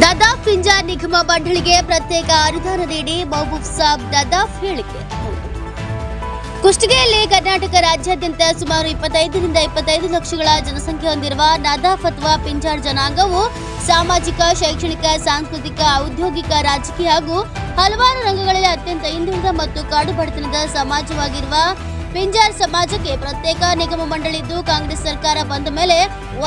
ದದಾಫ್ ಪಿಂಜಾರ್ ನಿಗಮ ಮಂಡಳಿಗೆ ಪ್ರತ್ಯೇಕ ಅನುದಾನ ನೀಡಿ ಮಹಬೂಬ್ ಸಾಬ್ ದದಾಫ್ ಹೇಳಿಕೆ. ಕುಷ್ಟಗಿಯಲ್ಲಿ ಕರ್ನಾಟಕ ರಾಜ್ಯಾದ್ಯಂತ ಸುಮಾರು ಇಪ್ಪತ್ತೈದರಿಂದ ಇಪ್ಪತ್ತೈದು ಲಕ್ಷಗಳ ಜನಸಂಖ್ಯೆ ಹೊಂದಿರುವ ನದಾಫ್ ಅಥವಾ ಪಿಂಜಾರ್ ಜನಾಂಗವು ಸಾಮಾಜಿಕ, ಶೈಕ್ಷಣಿಕ, ಸಾಂಸ್ಕೃತಿಕ, ಔದ್ಯೋಗಿಕ, ರಾಜಕೀಯ ಹಾಗೂ ಹಲವಾರು ರಂಗಗಳಲ್ಲಿ ಅತ್ಯಂತ ಹಿಂದುಳಿದ ಮತ್ತು ಕಾಡು ಬಡತನದ ಸಮಾಜವಾಗಿರುವ ಪಿಂಜಾರ್ ಸಮಾಜಕ್ಕೆ ಪ್ರತ್ಯೇಕ ನಿಗಮ ಮಂಡಳಿದ್ದು ಕಾಂಗ್ರೆಸ್ ಸರ್ಕಾರ ಬಂದ ಮೇಲೆ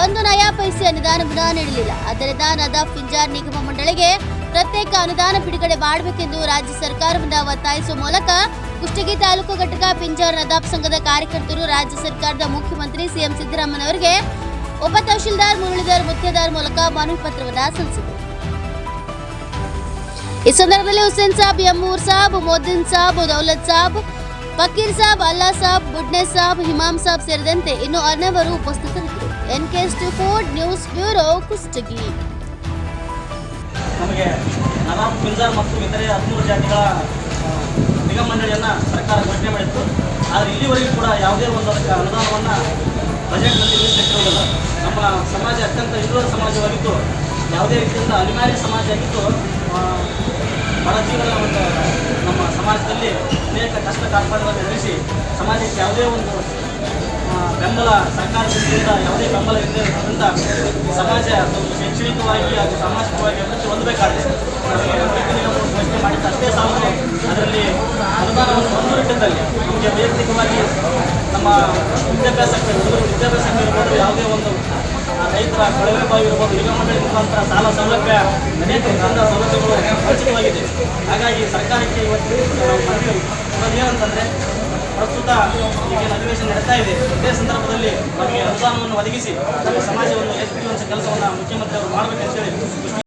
ಒಂದು ನಯಾ ಪೈಸೆ ಅನುದಾನವನ್ನು ನೀಡಲಿಲ್ಲ. ಆದ್ದರಿಂದ ನದಾಫ್ ಪಿಂಜಾರ್ ನಿಗಮ ಮಂಡಳಿಗೆ ಪ್ರತ್ಯೇಕ ಅನುದಾನ ಬಿಡುಗಡೆ ಮಾಡಬೇಕೆಂದು ರಾಜ್ಯ ಸರ್ಕಾರವನ್ನು ಒತ್ತಾಯಿಸುವ ಮೂಲಕ ಕುಷ್ಟಗಿ ತಾಲೂಕು ಘಟಕ ಪಿಂಜಾರ್ ನದಾಫ್ ಸಂಘದ ಕಾರ್ಯಕರ್ತರು ರಾಜ್ಯ ಸರ್ಕಾರದ ಮುಖ್ಯಮಂತ್ರಿ ಸಿಎಂ ಸಿದ್ದರಾಮಯ್ಯನವರಿಗೆ ಉಪ ತಹಶೀಲ್ದಾರ್, ಮುರಳೀಧರ್, ಮುತ್ತೇದಾರ್ ಮೂಲಕ ಮನವಿ ಪತ್ರವನ್ನು ಸಲ್ಲಿಸಿದರು. ಈ ಸಂದರ್ಭದಲ್ಲಿ ಹುಸೇನ್ ಸಾಬ್, ಯಮೂರ್ ಸಾಬ್, ಮೋದಿನ್ ಸಾಬ್, ದೌಲತ್ ಸಾಬ್ ಫಕೀರ್ ಸಾಬ್, ಅಲ್ಲಾ ಸಾಬ್, ಬುಡ್ನೆ ಸಾಬ್, ಹಿಮಾಮ್ ಸಾಬ್ ಸೇರಿದಂತೆ ಇನ್ನು ಅನೇವರು ಉಪಸ್ಥಿತರಿದ್ದರು. Two four news bureau, Kushtagi. ನಮಗೆ ನವಾಬ್ ಪಿಂಜಾರ್ ಮತ್ತು ಇತರೆ ಹದಿಮೂರು ಜಾತಿಗಳ ನಿಗಮ ಮಂಡಳಿಯನ್ನು ಸರ್ಕಾರ ಘೋಷಣೆ ಮಾಡಿತ್ತು. ಆದರೆ ಇಲ್ಲಿವರೆಗೂ ಕೂಡ ಯಾವುದೇ ಒಂದು ಅದಕ್ಕೆ ಅನುದಾನವನ್ನು ಬಜೆಟ್ನಲ್ಲಿ ಮೀಸಲಿಟ್ಟಿರುವುದಿಲ್ಲ ನಮ್ಮ ಸಮಾಜ ಅತ್ಯಂತ ಹಿಂದುಳಿದ ಸಮಾಜವಾಗಿತ್ತು ಯಾವುದೇ ರೀತಿಯಿಂದ ಅನಿವಾರ್ಯ ಸಮಾಜ ಆಗಿತ್ತು ಬಡ ಜೀವನ ಒಂದು ನಮ್ಮ ಸಮಾಜದಲ್ಲಿ ಅನೇಕ ಕಷ್ಟ ಕಾರ್ಪಾಡುಗಳನ್ನು ಎದುರಿಸಿ ಸಮಾಜಕ್ಕೆ ಯಾವುದೇ ಒಂದು ಬೆಂಬಲ, ಸರ್ಕಾರದಿಂದ ಯಾವುದೇ ಬೆಂಬಲ ಇಲ್ಲದೆ ಇರೋದ್ರಿಂದ ಸಮಾಜ ಶೈಕ್ಷಣಿಕವಾಗಿ ಹಾಗೂ ಸಾಮಾಜಿಕವಾಗಿ ಅಭಿವೃದ್ಧಿ ಹೊಂದಬೇಕಾದ್ರೆ ಪ್ರಶ್ನೆ ಮಾಡಿದ್ದು ಅಷ್ಟೇ ಸಾಲದು ಅದರಲ್ಲಿ ಅನುದಾನವನ್ನು ಹೊಂದಿಟ್ಟಿದ್ದಲ್ಲಿ ನಮಗೆ ವೈಯಕ್ತಿಕವಾಗಿ ನಮ್ಮ ವಿದ್ಯಾಭ್ಯಾಸಕ್ಕೆ ವಿದ್ಯಾಭ್ಯಾಸಕ್ಕೆ ಇರ್ಬೋದು ಯಾವುದೇ ಒಂದು ರೈತರ ಕೊಳವೆ ಬಾವಿ ಇರ್ಬೋದು ಮಂಡಳಿ ಮುಖಾಂತರ ಸಾಲ ಸೌಲಭ್ಯ, ಅನೇಕ ಸಾಲ ಸೌಲಭ್ಯಗಳು ವಂಚಿತವಾಗಿದೆ. ಹಾಗಾಗಿ ಸರ್ಕಾರಕ್ಕೆ ಇವತ್ತು ಏನಂತಂದರೆ ಪ್ರಸ್ತುತ ಈಗಿನ ಅಧಿವೇಶನ ನಡೀತಾ ಇದೆ. ಇದೇ ಸಂದರ್ಭದಲ್ಲಿ ನಮಗೆ ಅನುದಾನವನ್ನು ಒದಗಿಸಿ ನಮ್ಮ ಸಮಾಜವನ್ನು ಎತ್ತಿ ಕೆಲಸವನ್ನು ಮುಖ್ಯಮಂತ್ರಿ ಅವರು ಮಾಡಬೇಕಂತೇಳಿ